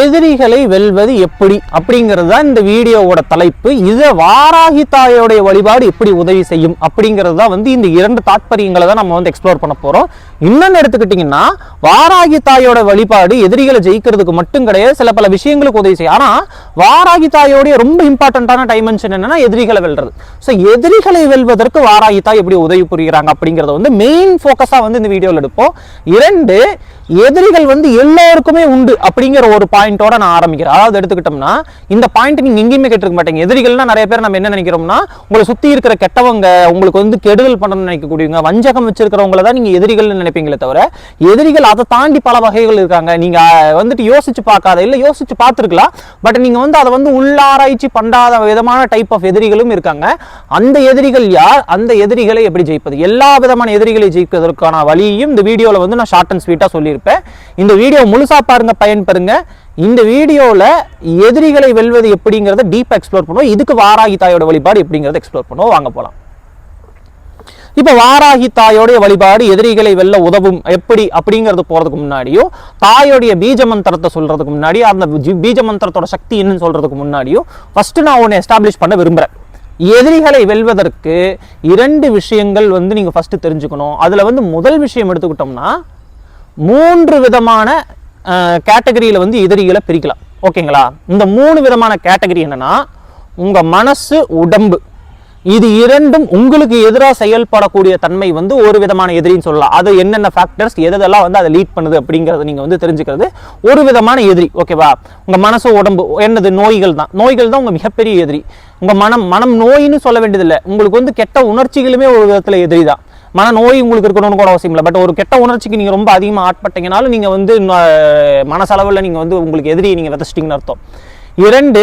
எதிரிகளை வெல்வது எப்படி? அப்படிங்கிறது தான் இந்த வீடியோவோட தலைப்பு. இதை வாராகி தாயோடைய வழிபாடு எப்படி உதவி செய்யும்? அப்படிங்கிறது தான் வந்து இந்த இரண்டு தாத்பரியங்களை தான் நம்ம வந்து எக்ஸ்ப்ளோர் பண்ண போகிறோம் இன்னொன்னு எடுத்துக்கிட்டிங்கன்னா வாராகி தாயோட வழிபாடு எதிரிகளை ஜெயிக்கிறதுக்கு மட்டும் கிடையாது சில பல விஷயங்களுக்கு உதவி செய்யும். ஆனால் வாராகி தாயோடைய ரொம்ப இம்பார்ட்டண்ட்டான டைமென்ஷன் என்னன்னா எதிரிகளை வெல்றது. ஸோ எதிரிகளை வெல்வதற்கு வாராகி தாய் எப்படி உதவி புரிகிறாங்க அப்படிங்கிறத வந்து மெயின் ஃபோக்கஸாக வந்து இந்த வீடியோவில் எடுப்போம். இரண்டு எதிரிகள் வந்து எல்லோருக்குமே உண்டு அப்படிங்கிற ஒரு பாயிண்டோட நான் ஆரம்பிக்கிறேன். அதாவது எடுத்துக்கிட்டோம்னா இந்த பாயிண்ட் நீங்க எங்கேயுமே கேட்டிருக்க மாட்டீங்க. எதிரிகள்னா நிறைய பேர் நம்ம என்ன நினைக்கிறோம்னா உங்களை சுத்தி இருக்கிற கெட்டவங்க உங்களுக்கு வந்து கெடுதல் பண்ணணும்னு நினைக்கக்கூடியவங்க வஞ்சகம் வச்சிருக்கிறவங்கள தான் நீங்க எதிரிகள்னு நினைப்பீங்களே தவிர எதிரிகள் அதை தாண்டி பல வகைகள் இருக்காங்க. நீங்க வந்துட்டு யோசிச்சு பார்க்காத இல்ல யோசிச்சு பார்த்துருக்கலாம். பட் நீங்க வந்து அதை வந்து உள்ளாராய்ச்சி பண்ணாத விதமான டைப் ஆஃப் எதிரிகளும் இருக்காங்க. அந்த எதிரிகள் யார்? அந்த எதிரிகளை எப்படி ஜெயிப்பது? எல்லா விதமான எதிரிகளை ஜெயிப்பதற்கான வழியையும் இந்த வீடியோவில் வந்து நான் ஷார்ட் அண்ட் ஸ்வீட்டாக சொல்லியிருப்பேன். இந்த வீடியோ முழுசாக பாருங்க பயன்பெறுங்க. இந்த வீடியோவில் எதிரிகளை வெல்வது எப்படிங்கிறத டீப் எக்ஸ்ப்ளோர் பண்ணுவோம். இதுக்கு வாராகி தாயோட வழிபாடு எப்படிங்கிறத எக்ஸ்ப்ளோர் பண்ணுவோம். வாங்க போகலாம் இப்போ வாராகி தாயோடைய வழிபாடு எதிரிகளை வெல்ல உதவும் எப்படி அப்படிங்கிறது போகிறதுக்கு முன்னாடியும் தாயோடைய பீஜ மந்திரத்தை சொல்கிறதுக்கு முன்னாடி அந்த பீஜ மந்திரத்தோட சக்தி என்னன்னு சொல்கிறதுக்கு முன்னாடியும் ஃபஸ்ட்டு நான் ஒன்று எஸ்டாப்ளிஷ் பண்ண விரும்புகிறேன் எதிரிகளை வெல்வதற்கு இரண்டு விஷயங்கள் வந்து நீங்கள் ஃபஸ்ட்டு தெரிஞ்சுக்கணும். அதில் வந்து முதல் விஷயம் எடுத்துக்கிட்டோம்னா மூன்று விதமான கேட்டகரியில் வந்து எதிரிகளை பிரிக்கலாம். ஓகேங்களா? இந்த மூணு விதமான கேட்டகரி என்னென்னா உங்கள் மனசு உடம்பு. இது இரண்டும் உங்களுக்கு எதிராக செயல்படக்கூடிய தன்மை வந்து ஒரு விதமான எதிரின்னு சொல்லலாம். அது என்னென்ன ஃபேக்டர்ஸ் எதெல்லாம் வந்து அதை லீட் பண்ணுது அப்படிங்கிறத நீங்கள் வந்து தெரிஞ்சுக்கிறது ஒரு விதமான எதிரி ஓகேவா? உங்கள் மனசு உடம்பு என்னது? நோய்கள் தான். நோய்கள் தான் உங்கள் மிகப்பெரிய எதிரி. உங்கள் மனம் மனம் நோயின்னு சொல்ல வேண்டியதில்லை. உங்களுக்கு வந்து கெட்ட உணர்ச்சிகளுமே ஒரு விதத்தில் எதிரி தான். மன நோய் உங்களுக்கு இருக்கணும்னு கூட அவசியம் இல்லை. பட் ஒரு கெட்ட உணர்ச்சிக்கு நீங்கள் ரொம்ப அதிகமாக ஆட்பட்டீங்கனாலும் நீங்கள் வந்து மனசளவில் நீங்கள் வந்து உங்களுக்கு எதிரி நீங்கள் விதைச்சிட்டீங்கன்னு அர்த்தம். இரண்டு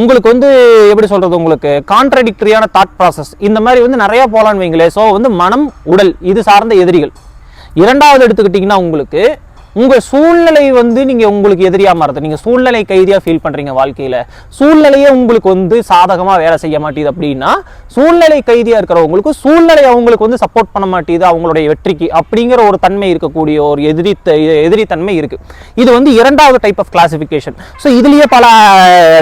உங்களுக்கு வந்து எப்படி சொல்கிறது உங்களுக்கு? கான்ட்ரடிக்டரியான தாட் ப்ராசஸ் இந்த மாதிரி வந்து நிறையா போகலான்னு வைங்களேன் ஸோ வந்து மனம் உடல் இது சார்ந்த எதிரிகள். இரண்டாவது எடுத்துக்கிட்டிங்கன்னா உங்களுக்கு உங்கள் சூழ்நிலை வந்து நீங்கள் உங்களுக்கு எதிரியாக மாறுது. நீங்கள் சூழ்நிலை கைதியாக ஃபீல் பண்ணுறீங்க வாழ்க்கையில். சூழ்நிலையே உங்களுக்கு வந்து சாதகமாக வேலை செய்ய மாட்டேது அப்படின்னா சூழ்நிலை கைதியாக இருக்கிறவங்களுக்கு சூழ்நிலை அவங்களுக்கு வந்து சப்போர்ட் பண்ண மாட்டேது அவங்களுடைய வெற்றிக்கு அப்படிங்கிற ஒரு தன்மை இருக்கக்கூடிய ஒரு எதிரி எதிரி தன்மை இருக்குது இது வந்து இரண்டாவது டைப் ஆஃப் கிளாசிஃபிகேஷன் ஸோ இதுலேயே பல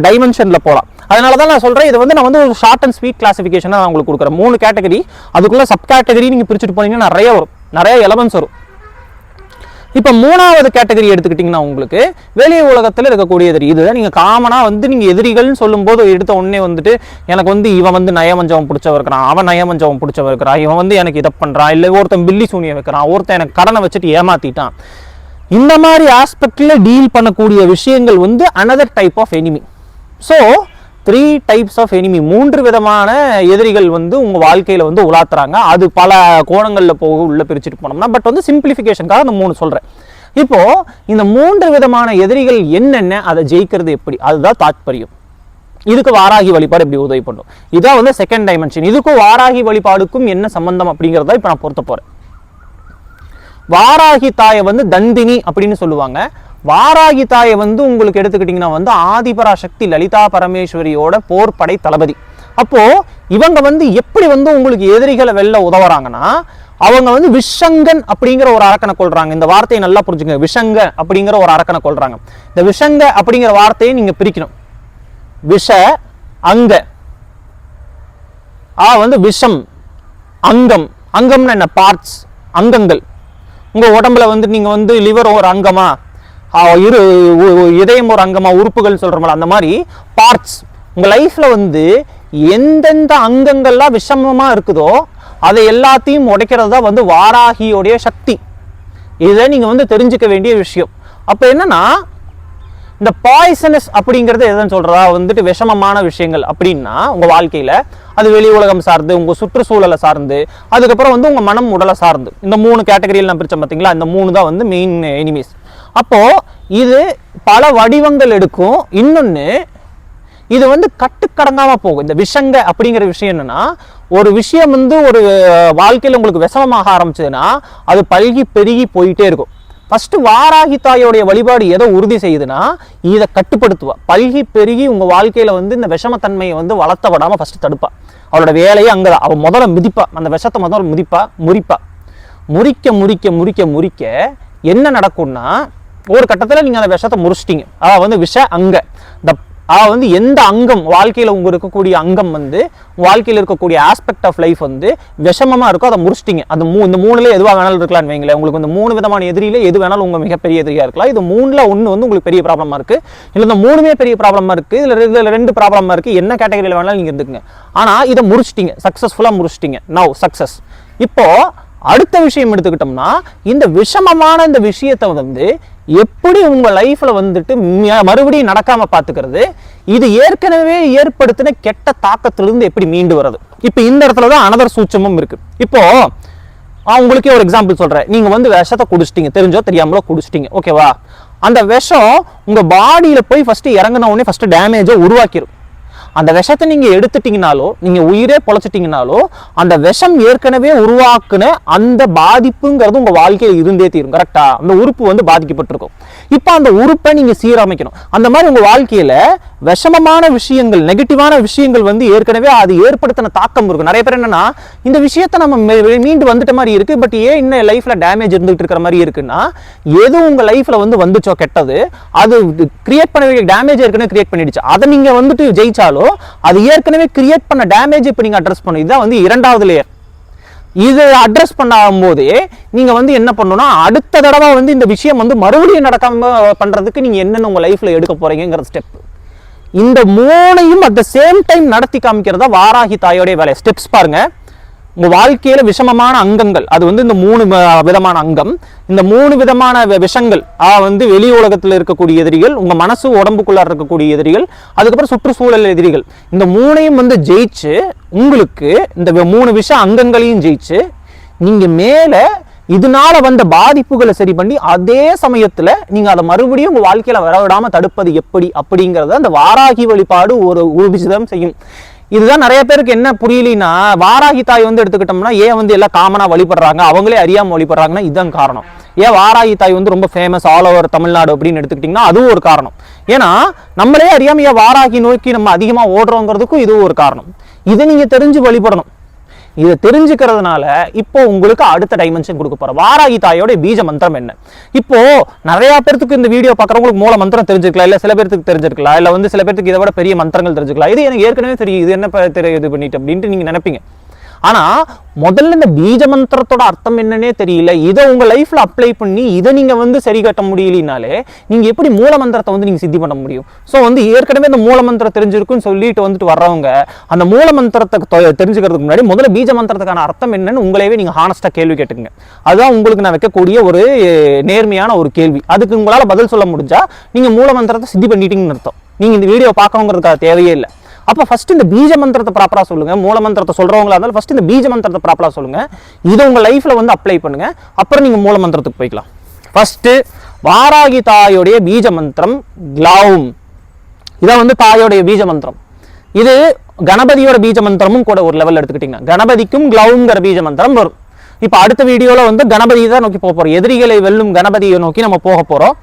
டைமென்ஷனில் போகலாம் அதனால தான் நான் சொல்கிறேன் இது வந்து நான் வந்து ஒரு ஷார்ட் அண்ட் ஸ்வீட் கிளாசிஃபிகேஷனாக நான் உங்களுக்கு கொடுக்குறேன். மூணு கேட்டகரி அதுக்குள்ளே சப் கேட்டகரி நீங்கள் பிரிச்சுட்டு போனீங்கன்னா நிறைய வரும். நிறைய எலமெண்ட்ஸ் வரும். இப்போ மூணாவது கேட்டகரி எடுத்துக்கிட்டிங்கன்னா உங்களுக்கு வெளி உலகத்தில் இருக்கக்கூடிய எதிரி. இதுதான் நீங்கள் காமனாக வந்து நீங்கள் எதிரிகள்னு சொல்லும்போது எடுத்த உடனே வந்துட்டு எனக்கு வந்து இவன் வந்து நயமஞ்சவன் பிடிச்சவன் இருக்கிறான் அவன் நயமஞ்சவன் பிடிச்சவன் இருக்கிறான் இவன் வந்து எனக்கு இதை பண்ணுறான் இல்லை ஒருத்தன் பில்லி சூனியம் வைக்கிறான் ஒருத்தன் எனக்கு கடனை வச்சுட்டு ஏமாத்திட்டான். இந்த மாதிரி ஆஸ்பெக்டில் டீல் பண்ணக்கூடிய விஷயங்கள் வந்து another type of enemy so three types of enemy மூன்று விதமான எதிரிகள் வந்து உங்கள் வாழ்க்கையில் வந்து உலாத்துறாங்க. அது பல கோணங்களில் போக உள்ளே பிரிச்சுட்டு போனோம்னா பட் வந்து சிம்பிளிஃபிகேஷனுக்காக அந்த மூணு சொல்கிறேன் இப்போ இந்த மூன்று விதமான எதிரிகள் என்னென்ன அதை ஜெயிக்கிறது எப்படி? அதுதான் தாத்பரியம். இதுக்கு வாராகி வழிபாடு எப்படி உதவி பண்ணும். இதான் வந்து செகண்ட் டைமென்ஷன் இதுக்கும் வாராகி வழிபாடுக்கும் என்ன சம்பந்தம் அப்படிங்கிறத இப்போ நான் பொருத்த போகிறேன் வாராகி தாயை வந்து தந்தினி அப்படின்னு சொல்லுவாங்க. வாராகி தாயை வந்து உங்களுக்கு எடுத்துக்கிட்டிங்கன்னா வந்து ஆதிபராசக்தி லலிதா பரமேஸ்வரியோட போர்படை தளபதி. அப்போ இவங்க வந்து எப்படி வந்து உங்களுக்கு எதிரிகளை வெளில உதவுறாங்கன்னா அவங்க வந்து விஷங்கன் அப்படிங்கிற ஒரு அரக்கனை கொள்றாங்க இந்த வார்த்தையை நல்லா புரிஞ்சுங்க விஷங்க அப்படிங்கிற ஒரு அரக்கனை கொள்றாங்க இந்த விஷங்க அப்படிங்கிற வார்த்தையை நீங்க பிரிக்கணும். விஷ அங்க. ஆ வந்து விஷம் அங்கம். அங்கம்னா என்ன? பார்ட்ஸ் அங்கங்கள். உங்க உடம்புல வந்து நீங்க வந்து லிவர் ஒரு அங்கமா? இரு இதயம் ஒரு அங்கமாக உறுப்புகள் சொல்கிறோம்ல அந்த மாதிரி பார்ட்ஸ் உங்கள் லைஃப்பில் வந்து எந்தெந்த அங்கங்கள்லாம் விஷமமாக இருக்குதோ அதை எல்லாத்தையும் உடைக்கிறது தான் வந்து வாராகியோடைய சக்தி. இதை நீங்கள் வந்து தெரிஞ்சுக்க வேண்டிய விஷயம். அப்போ என்னன்னா இந்த பாய்சனஸ் அப்படிங்கிறது எதுன்னு சொல்கிறதா வந்துட்டு விஷமமான விஷயங்கள் அப்படின்னா உங்கள் வாழ்க்கையில் அது வெளி உலகம் சார்ந்து உங்கள் சுற்றுச்சூழலை சார்ந்து அதுக்கப்புறம் வந்து உங்கள் மனம் உடலை சார்ந்து. இந்த மூணு கேட்டகரியில் நான் பிரித்தேன் பார்த்தீங்களா இந்த மூணு தான் வந்து மெயின் எனிமீஸ் அப்போது இது பல வடிவங்கள் எடுக்கும். இன்னொன்று இது வந்து கட்டுக்கடங்காமல் போகும். இந்த விஷங்க அப்படிங்கிற விஷயம் என்னென்னா ஒரு விஷயம் வந்து ஒரு வாழ்க்கையில் உங்களுக்கு விஷமமாக ஆரம்பிச்சதுன்னா அது பல்கி பெருகி போயிட்டே இருக்கும். ஃபஸ்ட்டு வாராகி தாயோடைய வழிபாடு எதை உறுதி செய்யுதுன்னா இதை கட்டுப்படுத்துவா. பல்கி பெருகி உங்கள் வாழ்க்கையில் வந்து இந்த விஷமத்தன்மையை வந்து வளர்த்த விடாமல் ஃபஸ்ட்டு தடுப்பா. அவளோட வேலையே அங்கதான். அவள் முதல்ல மிதிப்பா. அந்த விஷத்தை முதல்ல மிதிப்பா முறிப்பா. முறிக்க முறிக்க முறிக்க முறிக்க என்ன நடக்கும்னா ஒரு கட்டத்தில் நீங்கள் அந்த விஷத்தை முறிச்சிட்டீங்க. அதாவது வந்து விஷ அங்க. த அதாவது வந்து எந்த அங்கம் வாழ்க்கையில் உங்கள் இருக்கக்கூடிய அங்கம் வந்து வாழ்க்கையில் இருக்கக்கூடிய ஆஸ்பெக்ட் ஆஃப் லைஃப் வந்து விஷமமாக இருக்கோ அதை முறிச்சிட்டீங்க. அந்த மூ இந்த மூணுல எதுவாக வேணாலும் இருக்கலாம்னு வைங்களேன். உங்களுக்கு இந்த மூணு விதமான எதிரியில் எது வேணாலும் உங்கள் மிகப்பெரிய எதிரியாக இருக்கலாம். இது மூணில் ஒன்று வந்து உங்களுக்கு பெரிய ப்ராப்ளமாக இருக்குது இல்லை இந்த மூணுமே பெரிய ப்ராப்ளமாக இருக்குது இதில் இதில் ரெண்டு ப்ராப்ளமாக இருக்குது என்ன கேட்டகரியில் வேணாலும் நீங்கள் இருந்துக்குங்க. ஆனால் இதை முறிச்சிட்டீங்க. சக்ஸஸ்ஃபுல்லாக முறிச்சிட்டீங்க. நவ் சக்ஸஸ் இப்போ அடுத்த விஷயம் எடுத்துக்கிட்டோம்னா இந்த விஷமமான இந்த விஷயத்தை வந்து எப்படி உங்கள் லைஃப்பில் வந்துட்டு மறுபடியும் நடக்காமல் பார்த்துக்கிறது? இது ஏற்கனவே ஏற்படுத்தின கெட்ட தாக்கத்திலிருந்து எப்படி மீண்டு வர்றது? இப்போ இந்த இடத்துல தான் அனதர் சூட்சமும் இருக்குது இப்போது உங்களுக்கே ஒரு எக்ஸாம்பிள் சொல்கிறேன் நீங்கள் வந்து விஷத்தை குடிச்சிட்டீங்க. தெரிஞ்சோ தெரியாமலோ குடிச்சிட்டிங்க. ஓகேவா அந்த விஷம் உங்கள் பாடியில் போய் ஃபஸ்ட்டு இறங்கின உடனே ஃபஸ்ட்டு டேமேஜை உருவாக்கிடும் அந்த விஷத்தை நீங்க எடுத்துட்டீங்கனாலோ நீங்க உயிரே பொழைச்சிட்டிங்கனாலோ அந்த விஷம் ஏற்கனவே உருவாக்குன அந்த பாதிப்புங்கிறது உங்க வாழ்க்கையில் இருந்தே தீரும். கரெக்டா அந்த உறுப்பு வந்து பாதிக்கப்பட்டிருக்கும். இப்போ அந்த உறுப்பை நீங்கள் சீரமைக்கணும். அந்த மாதிரி உங்கள் வாழ்க்கையில் விஷமமான விஷயங்கள் நெகட்டிவான விஷயங்கள் வந்து ஏற்கனவே அது ஏற்படுத்தின தாக்கம் இருக்கும். நிறைய பேர் என்னன்னா இந்த விஷயத்தை நம்ம மீண்டு வந்துட்ட மாதிரி இருக்குது பட் ஏன் இன்னும் லைஃப்பில் டேமேஜ் இருந்துகிட்டு இருக்கிற மாதிரி இருக்குன்னா எது உங்கள் லைஃப்பில் வந்து வந்துச்சோ கெட்டது அது கிரியேட் பண்ண வேண்டிய டேமேஜ் ஏற்கனவே கிரியேட் பண்ணிடுச்சு. அதை நீங்கள் வந்துட்டு ஜெயிச்சாலோ அது ஏற்கனவே கிரியேட் பண்ண டேமேஜ் இப்போ நீங்கள் அட்ரஸ் பண்ணும் இதுதான் வந்து இரண்டாவது லேயர் இது அட்ரஸ் பண்ணாம்போதே நீங்கள் வந்து என்ன பண்ணணும்னா அடுத்த தடவை வந்து இந்த விஷயம் வந்து மறுபடியும் நடக்காம பண்ணுறதுக்கு நீங்கள் என்னென்ன உங்கள் லைஃப்பில் எடுக்க போகிறீங்கிற ஸ்டெப் இந்த மூணையும் அட் த சேம் டைம் நடத்தி காமிக்கிறதா வாராகி தாயோடைய வேலை. ஸ்டெப்ஸ் பாருங்கள் உங்கள் வாழ்க்கையில் விஷமமான அங்கங்கள் அது வந்து இந்த மூணு விதமான அங்கம். இந்த மூணு விதமான விஷங்கள் ஆ வந்து வெளி உலகத்தில் இருக்கக்கூடிய எதிரிகள் உங்கள் மனசு உடம்புக்குள்ளார இருக்கக்கூடிய எதிரிகள் அதுக்கப்புறம் சுற்றுச்சூழல் எதிரிகள். இந்த மூணையும் வந்து ஜெயிச்சு உங்களுக்கு இந்த மூணு விஷ அங்கங்களையும் ஜெயிச்சு நீங்கள் மேலே இதனால வந்த பாதிப்புகளை சரி பண்ணி அதே சமயத்தில் நீங்கள் அதை மறுபடியும் உங்கள் வாழ்க்கையில் வரவிடாமல் தடுப்பது எப்படி? அப்படிங்கிறத அந்த வாராகி வழிபாடு ஒரு உறுதிதம் செய்யும். இதுதான் நிறைய பேருக்கு என்ன புரியலனா வாராகி தாய் வந்து எடுத்துக்கிட்டோம்னா ஏன் வந்து எல்லாம் காமனாக வழிபடுறாங்க? அவங்களே அறியாமல் வழிபடுறாங்கன்னா இதுதான் காரணம். ஏன் வாராகி தாய் வந்து ரொம்ப ஃபேமஸ் ஆல் ஓவர் தமிழ்நாடு அப்படின்னு எடுத்துக்கிட்டிங்கன்னா அதுவும் ஒரு காரணம். ஏன்னா நம்மளே அறியாமைய வாராகி நோக்கி நம்ம அதிகமா ஓடுறோங்கிறதுக்கும் இது ஒரு காரணம். இதை நீங்க தெரிஞ்சு வழிபடணும். இதை தெரிஞ்சுக்கிறதுனால இப்போ உங்களுக்கு அடுத்த டைமென்ஷன் கொடுக்க போறோம். வாராகி தாயோட பீஜ மந்திரம் என்ன? இப்போ நிறைய பேர்த்துக்கு இந்த வீடியோ பார்க்குறவங்களுக்கு மூல மந்திரம் தெரிஞ்சிருக்கலாம் இல்ல சில பேர்த்துக்கு தெரிஞ்சிருக்கலாம் இல்லை வந்து சில பேர்த்துக்கு இதை விட பெரிய மந்திரங்கள் தெரிஞ்சுக்கலாம் இது எனக்கு ஏற்கனவே தெரியும். இது என்ன தெரிய இது பண்ணிட்டு அப்படின்ட்டு நீங்க நினைப்பீங்க. ஆனால் முதல்ல இந்த பீஜ மந்திரத்தோட அர்த்தம் என்னன்னே தெரியல. இதை உங்கள் லைஃப்பில் அப்ளை பண்ணி இதை நீங்கள் வந்து சரி கட்ட முடியலனாலே நீங்கள் எப்படி மூல மந்திரத்தை வந்து நீங்கள் சித்தி பண்ண முடியும்? ஸோ வந்து ஏற்கனவே இந்த மூல மந்திரம் தெரிஞ்சிருக்குன்னு சொல்லிட்டு வந்துட்டு வர்றவங்க அந்த மூல மந்திரத்தை தெரிஞ்சுக்கிறதுக்கு முன்னாடி முதல்ல பீஜ மந்திரத்துக்கான அர்த்தம் என்னன்னு உங்களையே நீங்கள் ஹானஸ்ட்டாக கேள்வி கேட்டுங்க அதுதான் உங்களுக்கு நான் வைக்கக்கூடிய ஒரு நேர்மையான ஒரு கேள்வி. அதுக்கு உங்களால் பதில் சொல்ல முடிஞ்சால் நீங்கள் மூல மந்திரத்தை சித்தி பண்ணிட்டீங்கன்னு அர்த்தம். நீங்கள் இந்த வீடியோ பார்க்கணுங்கிறதுக்காக தேவையே இல்லை. அப்போ ஃபர்ஸ்ட் இந்த பீஜ மந்திரத்தை ப்ராப்பராக சொல்லுங்க. மூல மந்திரத்தை சொல்றவங்களா இருந்தாலும் ஃபர்ஸ்ட் இந்த பீஜ மந்திரத்தை ப்ராப்பராக சொல்லுங்க. இதை உங்க லைஃப்ல வந்து அப்ளை பண்ணுங்க. அப்புறம் நீங்க மூல மந்திரத்துக்கு போய்க்கலாம். ஃபர்ஸ்ட் வாராகி தாயோடைய பீஜ மந்திரம் கிளவும். இதான் வந்து தாயோடைய பீஜ மந்திரம். இது கணபதியோட பீஜ மந்திரமும் கூட ஒரு லெவல் எடுத்துக்கிட்டீங்கன்னா கணபதிக்கும் க்ளவுங்கிற பீஜ மந்திரம் வரும். இப்போ அடுத்த வீடியோவில் வந்து கணபதி தான் நோக்கி போக போகிறோம் எதிரிகளை வெல்லும் கணபதியை நோக்கி நம்ம போக போகிறோம்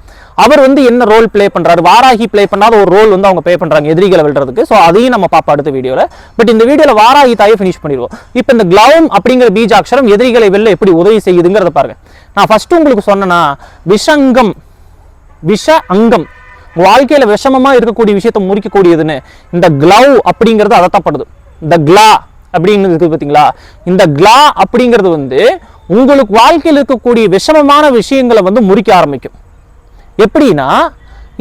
அவர் வந்து என்ன ரோல் ப்ளே பண்ணுறாரு வாராகி ப்ளே பண்ணாத ஒரு ரோல் வந்து அவங்க ப்ளே பண்ணுறாங்க எதிரிகளை விழுறதுக்கு ஸோ அதையும் நம்ம பார்ப்போம் அடுத்த வீடியோவில் பட் இந்த வீடியோவில் வாராகி தாயை ஃபினிஷ் பண்ணிடுவோம். இப்போ இந்த க்ளௌம் அப்படிங்கிற பீஜாட்சரம் எதிரிகளை வெளில எப்படி உதவி செய்யுதுங்கிறத பாருங்க. நான் ஃபஸ்ட்டு உங்களுக்கு சொன்னேன்னா விஷங்கம் விஷ அங்கம் வாழ்க்கையில் விஷமமாக இருக்கக்கூடிய விஷயத்தை முறிக்கக்கூடியதுன்னு இந்த க்ளவ் அப்படிங்கிறது அதத்தப்படுது இந்த க்ளா அப்படின்னு பார்த்தீங்களா? இந்த க்ளா அப்படிங்கிறது வந்து உங்களுக்கு வாழ்க்கையில் இருக்கக்கூடிய விஷமமான விஷயங்களை வந்து முறிக்க ஆரம்பிக்கும். எப்படின்னா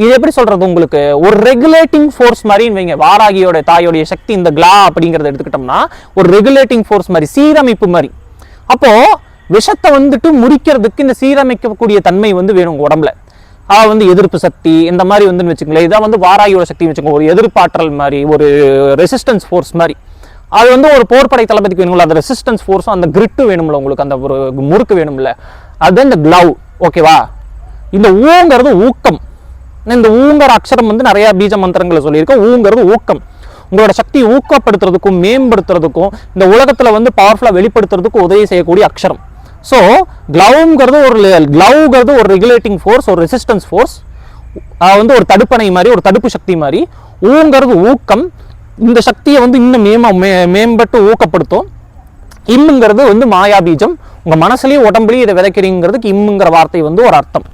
இது எப்படி சொல்றது உங்களுக்கு? ஒரு ரெகுலேட்டிங் ஃபோர்ஸ் மாதிரின்னு வைங்க. வாராகியோட தாயோடைய சக்தி இந்த க்ளா அப்படிங்கறத எடுத்துக்கிட்டோம்னா ஒரு ரெகுலேட்டிங் ஃபோர்ஸ் மாதிரி சீரமைப்பு மாதிரி. அப்போ விஷத்தை வந்துட்டு முறிக்கிறதுக்கு இந்த சீரமைக்கக்கூடிய தன்மை வந்து வேணும் உங்க உடம்புல. அதாவது வந்து எதிர்ப்பு சக்தி இந்த மாதிரி வந்து வச்சுக்கோங்களேன். இதான் வந்து வாராகியோட சக்தி வச்சுக்கோங்க. ஒரு எதிர்ப்பாற்றல் மாதிரி ஒரு ரெசிஸ்டன்ஸ் ஃபோர்ஸ் மாதிரி. அது வந்து ஒரு போர்ப்படை தளபதிக்கு வேணும்ல அந்த ரெசிஸ்டன்ஸ் ஃபோர்ஸும் அந்த கிரிட்டு வேணும்ல உங்களுக்கு அந்த ஒரு முறுக்கு வேணும்ல. அதுதான் இந்த க்ளவ் ஓகேவா இந்த ஊங்கிறது ஊக்கம். இந்த ஊங்கிற அக்ஷரம் வந்து நிறைய பீஜ மந்திரங்களை சொல்லியிருக்கேன் ஊங்கிறது ஊக்கம். உங்களோட சக்தியை ஊக்கப்படுத்துறதுக்கும் மேம்படுத்துறதுக்கும் இந்த உலகத்தில் வந்து பவர்ஃபுல்லாக வெளிப்படுத்துறதுக்கும் உதவி செய்யக்கூடிய அக்ஷரம். ஸோ க்ளவுங்கிறது ஒரு க்ளவுங்கிறது ஒரு ரெகுலேட்டிங் ஃபோர்ஸ் ஒரு ரெசிஸ்டன்ஸ் ஃபோர்ஸ் வந்து ஒரு தடுப்பணை மாதிரி ஒரு தடுப்பு சக்தி மாதிரி. ஊங்கிறது ஊக்கம். இந்த சக்தியை வந்து இன்னும் மேம மே மேம்பட்டு ஊக்கப்படுத்தும். இம்முங்கிறது வந்து மாயா பீஜம் மனசுலேயும் உடம்புலையும் இதை விதைக்கிறீங்கிறதுக்கு இம்முங்கிற வார்த்தை வந்து ஒரு அர்த்தம்.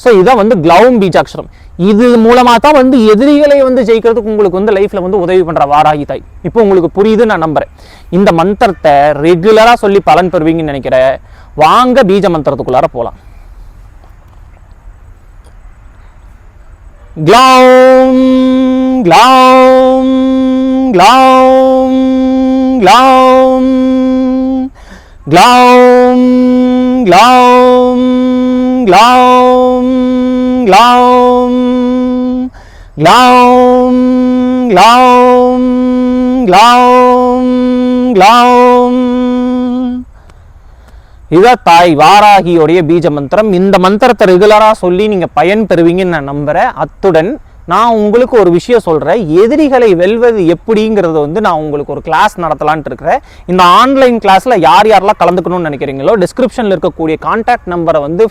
ஸோ இதான் வந்து க்ளௌம் பீஜாட்சரம் இது மூலமாக தான் வந்து எதிரிகளை வந்து ஜெயிக்கிறதுக்கு உங்களுக்கு வந்து லைஃப்பில் வந்து உதவி பண்ணுற வாராகி தாய். இப்போ உங்களுக்கு புரியுது நான் நம்புகிறேன் இந்த மந்திரத்தை ரெகுலராக சொல்லி பலன் பெறுவீங்கன்னு நினைக்கிறேன். வாங்க பீஜ மந்திரத்துக்குள்ளார போகலாம் க்ளௌம் க்ளௌம் க்ளௌம் க்ளௌம் க்ளௌம் க்ளௌம் க்ளௌம் க்ளௌம் க்ளௌம் க்ளௌம் க்ளௌம் இதுதான் தாய் வாராகியோடைய பீஜ மந்திரம் இந்த மந்திரத்தை ரெகுலராக சொல்லி நீங்கள் பயன் பெறுவீங்கன்னு நான் நம்புகிறேன் அத்துடன் நான் உங்களுக்கு ஒரு விஷயம் சொல்கிறேன் எதிரிகளை வெல்வது எப்படிங்கிறத வந்து நான் உங்களுக்கு ஒரு கிளாஸ் நடத்தலான்ட்டு இருக்கிறேன். இந்த ஆன்லைன் கிளாஸில் யார் யாரெல்லாம் கலந்துக்கணும்னு நினைக்கிறீங்களோ டிஸ்கிரிப்ஷனில் இருக்கக்கூடிய கான்டாக்ட் நம்பரை வந்து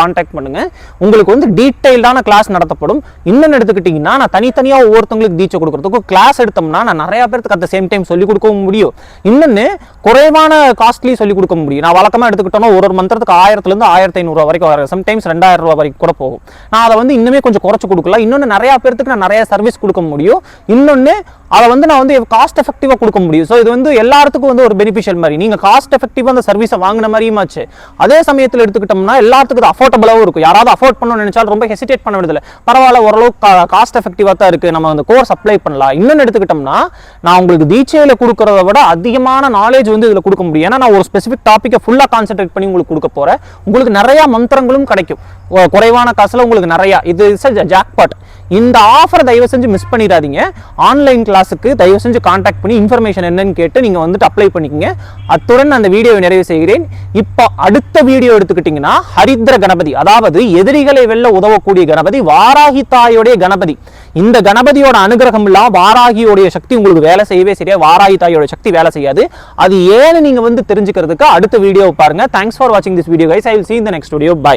கான்டாக்ட் பண்ணுங்கள் உங்களுக்கு வந்து டீட்டெயில்டான கிளாஸ் நடத்தப்படும். இன்னொன்று எடுத்துக்கிட்டிங்கன்னா நான் தனித்தனியாக ஒவ்வொருத்தவங்களுக்கு தீட்சை கொடுக்குறதுக்கும் கிளாஸ் எடுத்தோம்னா நான் நிறையா பேருக்கு அட் சேம் டைம் சொல்லிக் கொடுக்கவும் முடியும். இன்னொன்று குறைவான காஸ்ட்லி சொல்லிக் கொடுக்க முடியும். நான் வழக்கமாக எடுத்துக்கிட்டோம்னா ஒரு ஒரு மந்திரத்துக்கு ஆயிரத்துலேருந்து ஆயிரத்தி ஐநூறுரூவா வரைக்கும் வரும். சம்டைம்ஸ் ரெண்டாயிரம் ரூபா வரைக்கும் கூட போகும். நான் அதை வந்து இன்னுமே கொஞ்சம் குறைச்சி கொடுக்கலாம். இன்னொன்று நிறையா பேர்த்துக்கு நான் நிறைய சர்வீஸ் கொடுக்க முடியும். இன்னொன்று அதை வந்து நான் வந்து காஸ்ட் எஃபெக்டிவாக கொடுக்க முடியும். ஸோ இது வந்து எல்லாத்துக்கும் வந்து ஒரு பெனிஃபிஷியல் மாதிரி. நீங்கள் காஸ்ட் எஃபெக்டிவாக அந்த சர்வீஸை வாங்கின மாதிரியுமாச்சு அதே சமயத்தில் எடுத்துக்கிட்டோம்னா எல்லாத்துக்கும் அஃபோர்டபுளாகவும் இருக்கும். யாராவது அஃபோர்ட் பண்ணணும்னு நினைச்சாலும் ரொம்ப ஹெசிடேட் பண்ண வேண்டியதில்லை. பரவாயில்ல ஓரளவுக்கு காஸ்ட் எஃபெக்டிவாக தான் இருக்குது நம்ம அந்த கோர்ஸ் அப்ளை பண்ணலாம். இன்னொன்று எடுத்துக்கிட்டோம்னா நான் உங்களுக்கு தீட்சையில் கொடுக்குறத விட அதிகமான நாலேஜ் வந்து இதில் கொடுக்க முடியும். ஏன்னா நான் ஒரு ஸ்பெசிஃபிக் டாப்பிக்கை ஃபுல்லாக கான்சென்ட்ரேட் பண்ணி உங்களுக்கு கொடுக்க போகிறேன் உங்களுக்கு நிறையா மந்திரங்களும் கிடைக்கும். குறைவான காசில் உங்களுக்கு நிறையா. இது ஜாக்பாட் இந்த ஆஃபரை தயவு செஞ்சு மிஸ் பண்ணிடாதீங்க. ஆன்லைன் கிளாஸுக்கு தயவு செஞ்சு காண்டாக்ட் பண்ணி இன்ஃபர்மேஷன் என்னன்னு கேட்டு நீங்கள் வந்துட்டு அப்ளை பண்ணிக்கங்க. அத்துடன் அந்த வீடியோவை நிறைவு செய்கிறேன். இப்போ அடுத்த வீடியோ எடுத்துக்கிட்டிங்கன்னா ஹரித்ர கணபதி அதாவது எதிரிகளை வெல்ல உதவக்கூடிய கணபதி வாராகி தாயோடைய கணபதி. இந்த கணபதியோட அனுகிரகம் இல்லாம வாராகியோடைய சக்தி உங்களுக்கு வேலை செய்யவே சரியா? வாராகி தாயோட சக்தி வேலை செய்யாது. அது ஏன்னு நீங்க வந்து தெரிஞ்சுக்கிறதுக்கு அடுத்த வீடியோ பாருங்க. தேங்க்ஸ் ஃபார் வாட்சிங் this video guys I will see இந்த நெக்ஸ்ட் வீடியோ பை